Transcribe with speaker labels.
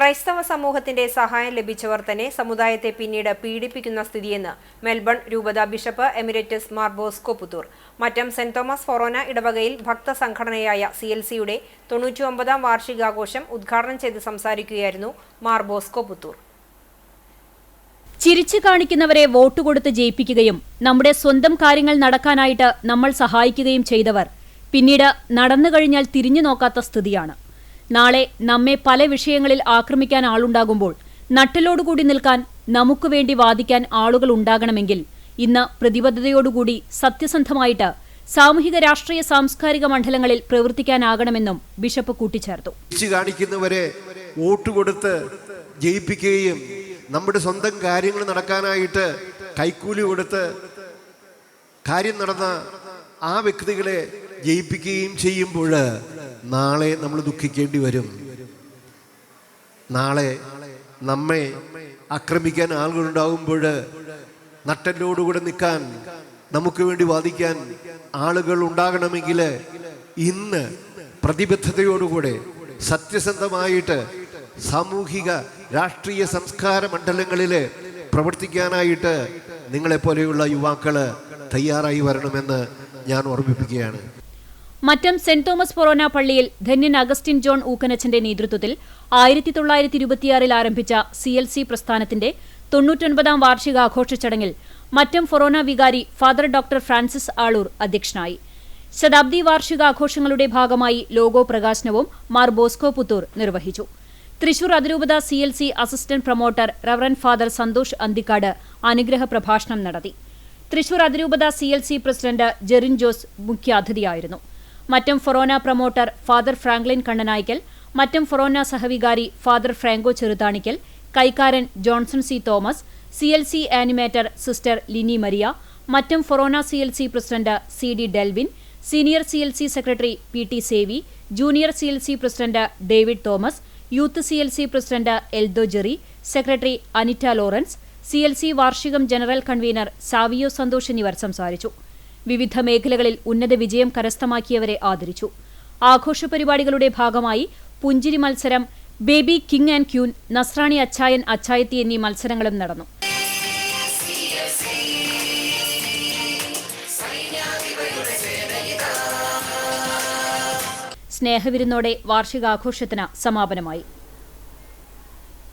Speaker 1: ക്രൈസ്തവ സമൂഹത്തിന്റെ സഹായം ലഭിച്ചവർ തന്നെ സമുദായത്തെ പിന്നീട് പീഡിപ്പിക്കുന്ന സ്ഥിതിയെന്ന് മെൽബൺ രൂപത bishop emeritus Mar Bosco Puthur Mattam saint Thomas forane ഇടവകയിൽ ഭക്തസംഘടനയായ സി എൽ സിയുടെ തൊണ്ണൂറ്റിയൊമ്പതാം വാർഷികാഘോഷം ഉദ്ഘാടനം ചെയ്ത് സംസാരിക്കുകയായിരുന്നു മാർ ബോസ്കോ പുത്തൂർ
Speaker 2: ചിരിച്ചു കാണിക്കുന്നവരെ വോട്ട് കൊടുത്ത് ജയിപ്പിക്കുകയും നമ്മുടെ സ്വന്തം കാര്യങ്ങൾ നടക്കാനായിട്ട് നമ്മൾ സഹായിക്കുകയും ചെയ്തവർ. പിന്നീട് നടന്നു കഴിഞ്ഞാൽ തിരിഞ്ഞു നോക്കാത്ത സ്ഥിതിയാണ്. നാളെ നമ്മെ പല വിഷയങ്ങളിൽ ആക്രമിക്കാൻ ആളുണ്ടാകുമ്പോൾ നട്ടലോടുകൂടി നിൽക്കാൻ നമുക്ക് വേണ്ടി വാദിക്കാൻ ആളുകൾ ഉണ്ടാകണമെങ്കിൽ ഇന്ന് പ്രതിബദ്ധതയോടുകൂടി സത്യസന്ധമായിട്ട് സാമൂഹിക രാഷ്ട്രീയ സാംസ്കാരിക മണ്ഡലങ്ങളിൽ പ്രവർത്തിക്കാനാകണമെന്നും ബിഷപ്പ് കൂട്ടിച്ചേർത്തു.
Speaker 3: കാണിക്കുന്നവരെ വോട്ട് കൊടുത്ത് ജയിപ്പിക്കുകയും നമ്മുടെ സ്വന്തം കാര്യങ്ങൾ നടക്കാനായിട്ട് കൈക്കൂലി കൊടുത്ത് കാര്യം നടന്ന ആ വ്യക്തികളെ ജയിപ്പിക്കുകയും ചെയ്യുമ്പോൾ നാളെ നമ്മൾ ദുഃഖിക്കേണ്ടി വരും. നാളെ നമ്മെ ആക്രമിക്കാൻ ആളുകളുണ്ടാകുമ്പോൾ നട്ടലോടുകൂടെ നിൽക്കാൻ നമുക്ക് വേണ്ടി വാദിക്കാൻ ആളുകൾ ഉണ്ടാകണമെങ്കിൽ ഇന്ന് പ്രതിബദ്ധതയോടുകൂടെ സത്യസന്ധമായിട്ട് സാമൂഹിക രാഷ്ട്രീയ സംസ്കാര മണ്ഡലങ്ങളിൽ പ്രവർത്തിക്കാനായിട്ട് നിങ്ങളെപ്പോലെയുള്ള യുവാക്കൾ തയ്യാറായി വരണമെന്ന് ഞാൻ ഓർമ്മിപ്പിക്കുകയാണ്.
Speaker 2: മറ്റം സെന്റ് തോമസ് ഫൊറോന പള്ളിയിൽ ധന്യൻ അഗസ്റ്റിൻ ജോൺ ഊക്കനച്ചന്റെ നേതൃത്വത്തിൽ ആയിരത്തി തൊള്ളായിരത്തി ഇരുപത്തിയാറിൽ ആരംഭിച്ച സി എൽ സി പ്രസ്ഥാനത്തിന്റെ തൊണ്ണൂറ്റൊൻപതാം വാർഷികാഘോഷ ചടങ്ങിൽ മറ്റം ഫൊറോന വികാരി ഫാദർ ഡോക്ടർ ഫ്രാൻസിസ് ആളൂർ അധ്യക്ഷനായി. ശതാബ്ദി വാർഷികാഘോഷങ്ങളുടെ ഭാഗമായി ലോഗോ പ്രകാശനവും മാർ ബോസ്കോ പുത്തൂർ നിർവഹിച്ചു. തൃശൂർ അതിരൂപത C L C assistant promoter reverend father Santhosh Anthikad അനുഗ്രഹ പ്രഭാഷണം നടത്തി. തൃശൂർ അതിരൂപത C L C president Jerin Jose മുഖ്യാതിഥിയായിരുന്നു. Mattom ഫൊറോന promoter father Franklin Kannanaikkal Mattom ഫൊറോന സഹവികാരി father Franco Cheruthanikkal കൈക്കാരൻ Johnson C Thomas C L C animator sister Lini Maria Mattom ഫൊറോന C L C president C D Delvin senior C L C secretary P T Savi junior C L C president David Thomas youth C L C president Eldho Jerry secretary Anitta Lawrence C L C വാർഷികം general convener Savio Santhosh എന്നിവർ സംസാരിച്ചു. വിവിധ മേഖലകളിൽ ഉന്നത വിജയം കരസ്ഥമാക്കിയവരെ ആദരിച്ചു. ആഘോഷ പരിപാടികളുടെ ഭാഗമായി പുഞ്ചിരി മത്സരം ബേബി കിങ് ആൻഡ് ക്യൂൻ നസ്രാണി അച്ചായൻ അച്ചായത്തി എന്നീ മത്സരങ്ങളും നടന്നു. സ്നേഹവിരുന്നോടെ വാർഷികാഘോഷത്തിന് സമാപനമായി.